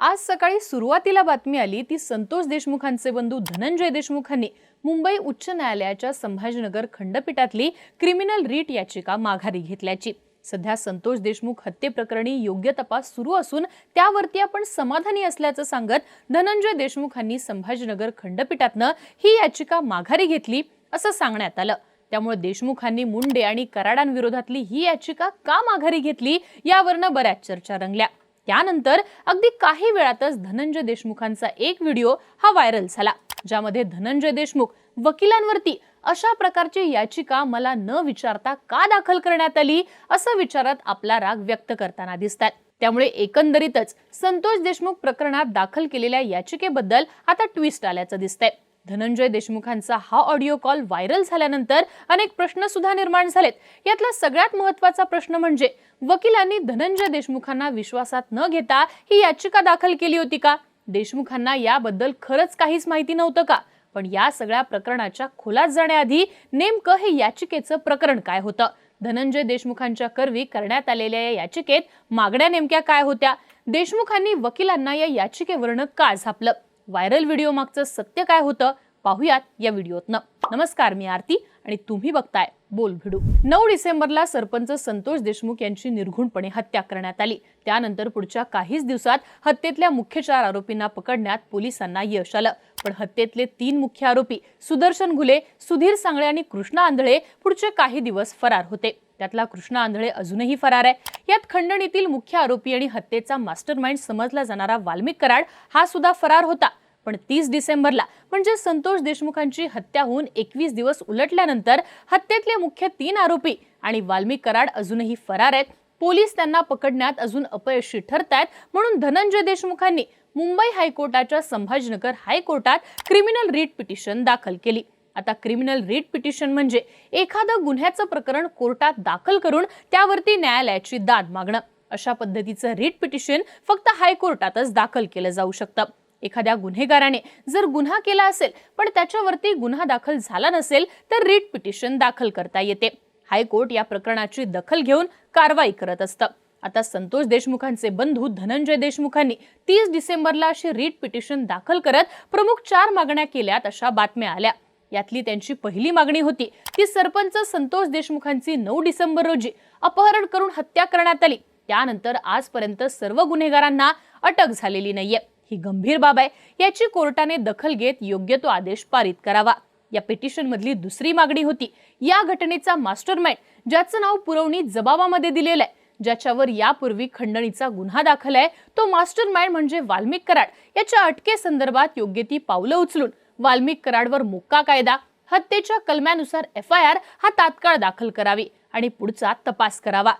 आज सकाळी सुरुवातीला बातमी आली ती संतोष देशमुखांचे बंधू धनंजय देशमुखांनी मुंबई उच्च न्यायालयाच्या संभाजीनगर खंडपीठातली क्रिमिनल रीट याचिका माघारी घेतल्याची. सध्या संतोष देशमुख हत्येप्रकरणी योग्य तपास सुरू असून त्यावरती आपण समाधानी असल्याचं सांगत धनंजय देशमुखांनी संभाजीनगर खंडपीठातनं ही याचिका माघारी घेतली असं सांगण्यात आलं. त्यामुळे देशमुखांनी मुंडे आणि कराडांविरोधातली ही याचिका का माघारी घेतली यावरनं बऱ्याच चर्चा रंगल्या. त्यानंतर अगदी काही वेळातच धनंजय देशमुखांचा एक व्हिडिओ हा व्हायरल झाला ज्यामध्ये धनंजय देशमुख वकिलांवरती अशा प्रकारची याचिका मला न विचारता का दाखल करण्यात आली असं विचारत आपला राग व्यक्त करताना दिसतात. त्यामुळे एकंदरीतच संतोष देशमुख प्रकरणात दाखल केलेल्या याचिकेबद्दल आता ट्विस्ट आल्याचं दिसतंय. धनंजय देशमुखांचा हा ऑडिओ कॉल व्हायरल झाल्यानंतर अनेक प्रश्न सुद्धा निर्माण झालेत. यातला सगळ्यात महत्त्वाचा प्रश्न म्हणजे वकिलांनी धनंजय देशमुखांना विश्वासात न घेता ही याचिका दाखल केली होती का? देशमुखांना याबद्दल खरंच काहीच माहिती नव्हतं का? पण या सगळ्या प्रकरणाच्या खोलात जाण्याआधी नेमकं हे याचिकेचं प्रकरण काय होतं? धनंजय देशमुखांच्या करवी करण्यात आलेल्या या याचिकेत मागण्या नेमक्या काय होत्या? देशमुखांनी वकिलांना या याचिकेवरनं का झापलं? व्हायरल व्हिडिओ मागचं सत्य काय होतं? पाहुयात या व्हिडिओतनं. नमस्कार मी आरती आणि तुम्ही बघताय बोल भिडू. नऊ डिसेंबरला सरपंच संतोष देशमुख यांची निर्घुणपणे हत्या करण्यात आली. त्यानंतर पुढच्या काहीच दिवसात हत्येतल्या मुख्य चार आरोपींना पकडण्यात पोलिसांना यश आलं. पण हत्येतले तीन मुख्य आरोपी सुदर्शन घुले सुधीर सांगळे आणि कृष्णा आंधळे पुढचे काही दिवस फरार होते. त्यातला कृष्णा आंधळे अजूनही फरार आहे. यात खंडणीतील मुख्य आरोपी आणि हत्येचा मास्टरमाइंड समजला जाणारा वाल्मिक कराड हा सुद्धा फरार होता. पण तीस डिसेंबरला म्हणजे संतोष देशमुखांची हत्या होऊन एकवीस दिवस उलटल्यानंतर हत्येतले मुख्य तीन आरोपी आणि वाल्मिक कराड अजूनही फरार आहेत. पोलीस त्यांना पकडण्यात अजून अपयशी ठरतायत म्हणून धनंजय देशमुखांनी मुंबई हायकोर्टाच्या संभाजीनगर हायकोर्टात क्रिमिनल रीट पिटिशन दाखल केली. आता क्रिमिनल रिट पिटिशन म्हणजे एखादं गुन्ह्याचं प्रकरण कोर्टात दाखल करून त्यावरती न्यायालयाची दाद मागणं. अशा पद्धतीचं रिट पिटिशन फक्त हायकोर्टातच दाखल केलं जाऊ शकतं. एखाद्या गुन्हेगाराने जर गुन्हा केला असेल पण त्याच्यावरती गुन्हा दाखल झाला नसेल तर रिट पिटिशन दाखल करता येते. हायकोर्ट या प्रकरणाची दखल घेऊन कारवाई करत असतं. आता संतोष देशमुखांचे बंधू धनंजय देशमुखांनी तीस डिसेंबरला अशी रीट पिटिशन दाखल करत प्रमुख चार मागण्या केल्यात अशा बातम्या आल्या. यातली त्यांची पहिली मागणी होती. ती सरपंच संतोष देशमुखांची नऊ डिसेंबर रोजी अपहरण करून हत्या करण्यात आली. त्यानंतर आजपर्यंत सर्व गुन्हेगारांना अटक झालेली नाहीये. ही गंभीर बाब आहे. याची कोर्टाने दखल घेत योग्य तो आदेश पारित करावा. या पिटिशन मधली दुसरी मागणी होती. या घटनेचा मास्टरमाइंड ज्याचं नाव पुरवणी जबाबामध्ये दिलेलं आहे ज्याच्यावर यापूर्वी खंडणीचा गुन्हा दाखल आहे तो मास्टरमाइंड म्हणजे वाल्मिक कराड. याच्या अटकेसंदर्भात योग्य ती पावलं उचलून वाल्मिक कराडवर मोक्का कायदा हत्येच्या कलम्यानुसार एफ आय आर हा तात्काळ दाखल करावी आणि पुढचा तपास करावा.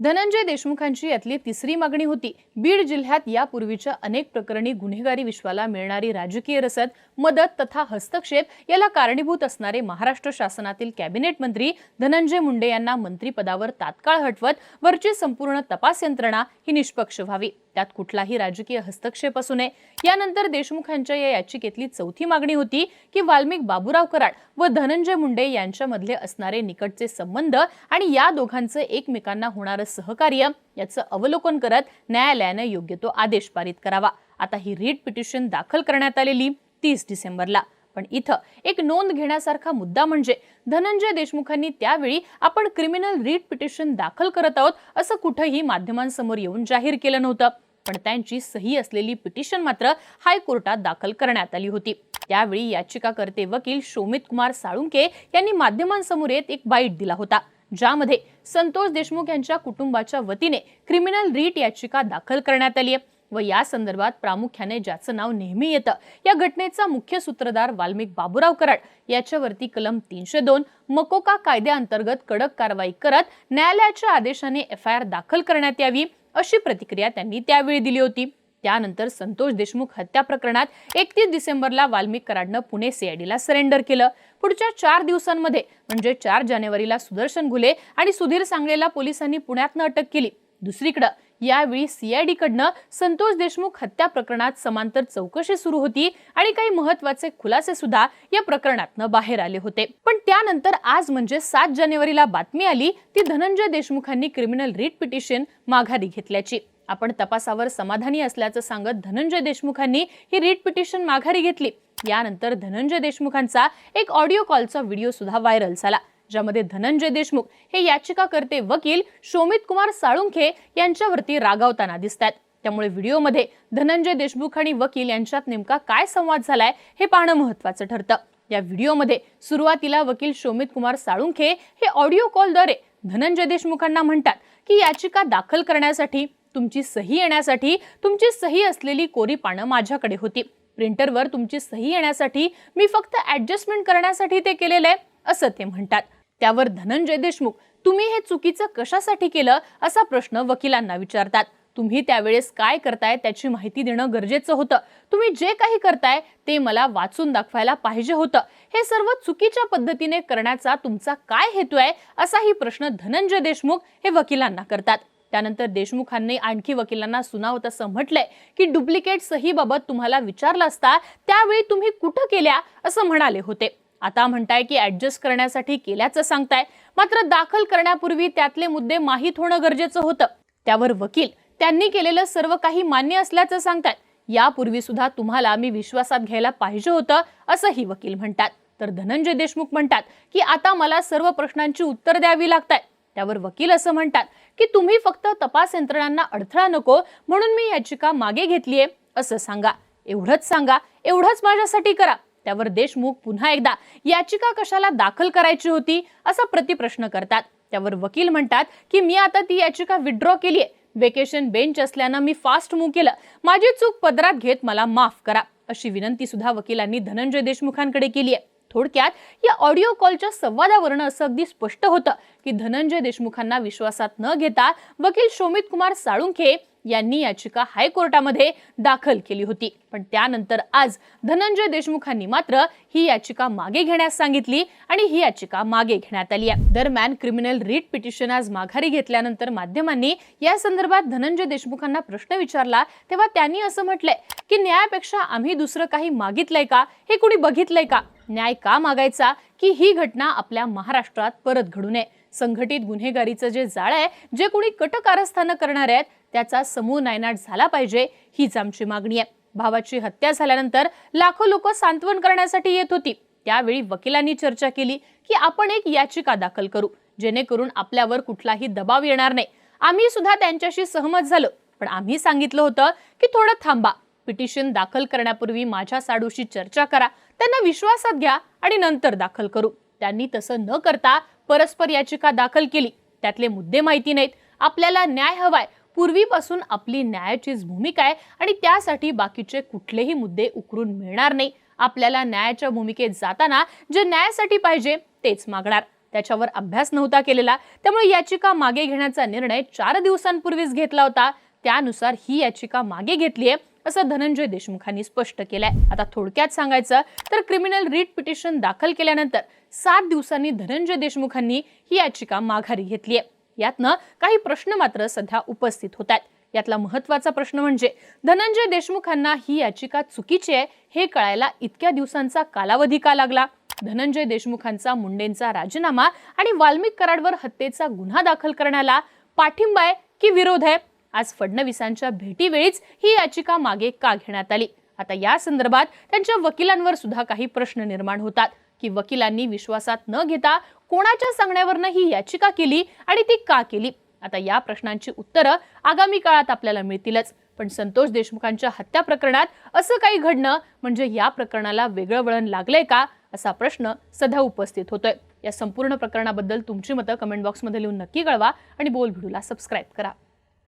धनंजय देशमुखांची यातली तिसरी मागणी होती. बीड जिल्ह्यात यापूर्वीच्या अनेक प्रकरणी गुन्हेगारी विश्वाला मिळणारी राजकीय रसद मदत तथा हस्तक्षेप याला कारणीभूत असणारे महाराष्ट्र शासनातील कॅबिनेट मंत्री धनंजय मुंडे यांना मंत्रिपदावर तात्काळ हटवत वरची संपूर्ण तपास यंत्रणा ही निष्पक्ष व्हावी. त्यात कुठलाही राजकीय हस्तक्षेप असू नये. यानंतर देशमुखांच्या या याचिकेतली चौथी मागणी होती की वाल्मिक बाबूराव कराड व धनंजय मुंडे यांच्यामधले असणारे निकटचे संबंध आणि या दोघांचं एकमेकांना होणारं सहकार्य याचं अवलोकन करत न्यायालयानं योग्य तो आदेश पारित करावा. आता ही रीट पिटिशन दाखल करण्यात आलेली तीस डिसेंबरला. पण इथं एक नोंद घेण्यासारखा मुद्दा म्हणजे धनंजय देशमुखांनी त्यावेळी आपण क्रिमिनल रीट पिटिशन दाखल करत आहोत असं कुठंही माध्यमांसमोर येऊन जाहीर केलं नव्हतं. पण त्यांची सही असलेली पिटिशन मात्र हायकोर्टात दाखल करण्यात आली होती. त्यावेळी याचिकाकर्ते वकील शोमित कुमार साळुंके यांनी माध्यमांसमोर येत एक बाईट दिला होता. ज्यामध्ये संतोष देशमुख यांच्या कुटुंबाच्या वतीने क्रिमिनल रीट याचिका दाखल करण्यात आली आहे. व या संदर्भात प्रामुख्याने ज्याचं नाव नेहमी येतं या घटनेचा मुख्य सूत्रधार वाल्मिक बाबुराव कराड याच्यावरती कलम तीनशे दोन मकोका कायद्याअंतर्गत कडक कारवाई करत न्यायालयाच्या आदेशाने एफ आय आर दाखल करण्यात यावी अशी प्रतिक्रिया त्यांनी त्यावेळी दिली होती. त्यानंतर संतोष देशमुख हत्या प्रकरणात एकतीस डिसेंबरला वाल्मिक कराडनं पुणे सीआयडीला सरेंडर केलं. पुढच्या चार दिवसांमध्ये म्हणजे चार जानेवारीला सुदर्शन घुले आणि सुधीर सांगलेला पोलिसांनी पुण्यातनं अटक केली. दुसरीकडं यावेळी सीआयडी कडनं संतोष देशमुख हत्या प्रकरणात समांतर चौकशी सुरू होती आणि काही महत्त्वाचे खुलासे सुद्धा या प्रकरणातनं बाहेर आले होते. पण त्यानंतर आज म्हणजे सात जानेवारीला बातमी आली ती धनंजय देशमुखांनी क्रिमिनल रिट पिटिशन माघारी घेतल्याची. आपण तपासावर समाधानी असल्याचं सांगत धनंजय देशमुखांनी ही रीट पिटिशन माघारी घेतली. यानंतर धनंजय देशमुखांचा एक ऑडिओ कॉलचा व्हिडिओ सुद्धा व्हायरल झाला. ज्यामध्ये धनंजय देशमुख हे याचिकाकर्ते वकील शोमित कुमार साळुंखे यांच्यावरती रागावताना दिसतात त्यामुळे व्हिडिओमध्ये धनंजय देशमुख आणि वकील यांच्यात नेमका काय संवाद झालाय हे पाहणं महत्वाचं ठरतं. या व्हिडिओमध्ये सुरुवातीला वकील शोमित कुमार साळुंखे हे ऑडिओ कॉलद्वारे धनंजय देशमुखांना म्हणतात की याचिका दाखल करण्यासाठी तुमची सही येण्यासाठी तुमची सही असलेली कोरी पानं माझ्याकडे होती. प्रिंटरवर तुमची सही येण्यासाठी मी फक्त ॲडजस्टमेंट करण्यासाठी ते केलेलं आहे असं ते म्हणतात. त्यावर धनंजय देशमुख तुम्ही हे चुकीचं कशासाठी केलं? असा प्रश्न वकिलांना विचारतात. तुम्ही त्यावेळेस काय करताय त्याची माहिती देणं गरजेचं होतं. तुम्ही जे काही करताय ते मला वाचून दाखवायला पाहिजे होतं. हे सर्व चुकीच्या पद्धतीने करण्याचा तुमचा काय हेतू आहे? असाही प्रश्न धनंजय देशमुख हे वकिलांना करतात. त्यानंतर देशमुखांनी आणखी वकिलांना सुनावत असं म्हटलंय की डुप्लिकेट सहीबाबत तुम्हाला विचारलं असता त्यावेळी तुम्ही कुठं केल्या असं म्हणाले होते. आता म्हणताय की ऍडजस्ट करण्यासाठी केल्याचं सांगताय. मात्र दाखल करण्यापूर्वी त्यातले मुद्दे माहीत होणं गरजेचं होतं. त्यावर वकील त्यांनी केलेलं सर्व काही मान्य असल्याचं सांगतात यापूर्वी सुद्धा तुम्हाला मी विश्वासात घ्यायला पाहिजे होतं असंही वकील म्हणतात. तर धनंजय देशमुख म्हणतात की आता मला सर्व प्रश्नांची उत्तर द्यावी लागतात त्यावर वकील असं म्हणतात की तुम्ही फक्त तपास यंत्रणांना अडथळा नको म्हणून मी याचिका मागे घेतलीये असं सांगा. एवढंच सांगा एवढंच माझ्यासाठी करा. त्यावर देशमुख पुन्हा एकदा याचिका कशाला दाखल करायची होती असा प्रतिप्रश्न करतात. त्यावर वकील म्हणतात की मी आता ती याचिका विड्रॉ केली आहे वेकेशन बेंच असल्यानं मी फास्ट मूव्ह केलं. माझी चूक पदरात घेत मला माफ करा अशी विनंती सुद्धा वकिलांनी धनंजय देशमुखांकडे केली आहे थोडक्यात या ऑडिओ कॉलच्या संवादावरून असं अगदी स्पष्ट होतं की धनंजय देशमुखांना विश्वासात न घेता वकील शोमित कुमार साळुंखे यांनी याचिका हायकोर्टामध्ये दाखल केली होती. पण त्यानंतर आज धनंजय देशमुखांनी मात्र ही याचिका मागे घेण्यास सांगितली आणि ही याचिका मागे घेण्यात आली आहे. दरम्यान क्रिमिनल रीट पिटिशन आज माघारी घेतल्यानंतर माध्यमांनी या संदर्भात धनंजय देशमुखांना प्रश्न विचारला. तेव्हा त्यांनी असं म्हटलंय की न्यायापेक्षा आम्ही दुसरं काही मागितलंय का? हे कुणी बघितलंय का? न्याय का मागायचा? की ही घटना आपल्या महाराष्ट्रात परत घडू नये? संघटित गुन्हेगारीचं जे जाळ आहे जे कोणी कट कारस्थानं करणार आहेत त्याचा समूळ नायनाट झाला पाहिजे हीच आमची मागणी आहे. भावाची हत्या झाल्यानंतर लाखो लोक सांत्वन करण्यासाठी येत होती. त्यावेळी वकिलांनी चर्चा केली की आपण एक याचिका दाखल करू जेणेकरून आपल्यावर कुठलाही दबाव येणार नाही. आम्ही सुद्धा त्यांच्याशी सहमत झालो पण आम्ही सांगितलं होतं की थोडं थांबा. पिटिशन दाखल करण्यापूर्वी माझ्या साडूशी चर्चा करा त्यांना विश्वासात घ्या आणि नंतर दाखल करू. त्यांनी तसं न करता परस्पर याचिका दाखल केली. त्यातले मुद्दे माहिती नाहीत. आपल्याला न्याय हवाय. पूर्वीपासून आपली न्यायाचीच भूमिका आहे आणि त्यासाठी बाकीचे कुठलेही मुद्दे उकरून मिळणार नाही. आपल्याला न्यायाच्या भूमिकेत जाताना जे न्यायासाठी पाहिजे तेच मागणार. त्याच्यावर अभ्यास नव्हता केलेला. त्यामुळे याचिका मागे घेण्याचा निर्णय चार दिवसांपूर्वीच घेतला होता. त्यानुसार ही याचिका मागे घेतली आहे असं धनंजय देशमुखांनी स्पष्ट केलंय. आता थोडक्यात सांगायचं तर क्रिमिनल रीट पिटिशन दाखल केल्यानंतर सात दिवसांनी धनंजय देशमुखांनी ही याचिका माघारी घेतली आहे यातनं काही प्रश्न मात्र सध्या उपस्थित होत आहेत यातला महत्त्वाचा प्रश्न म्हणजे धनंजय देशमुखांना ही याचिका चुकीची आहे हे कळायला इतक्या दिवसांचा कालावधी का लागला? धनंजय देशमुखांचा मुंडेंचा राजीनामा आणि वाल्मिक कराडवर हत्येचा गुन्हा दाखल करण्याला पाठिंबा आहे की विरोध आहे? आज फडणवीसांच्या भेटीवेळीच ही याचिका मागे का घेण्यात आली? आता या संदर्भात त्यांच्या वकिलांवर सुद्धा काही प्रश्न निर्माण होतात. की वकिलांनी विश्वासात न घेता कोणाच्या सांगण्यावरनं ही याचिका केली आणि ती का केली? आता या प्रश्नांची उत्तरं आगामी काळात आपल्याला मिळतीलच. पण संतोष देशमुखांच्या हत्या प्रकरणात असं काही घडणं म्हणजे या प्रकरणाला वेगळं वळण लागलंय का? असा प्रश्न सध्या उपस्थित होतोय. या संपूर्ण प्रकरणाबद्दल तुमची मतं कमेंट बॉक्समध्ये लिहून नक्की कळवा आणि बोल व्हिडिओला सबस्क्राईब करा.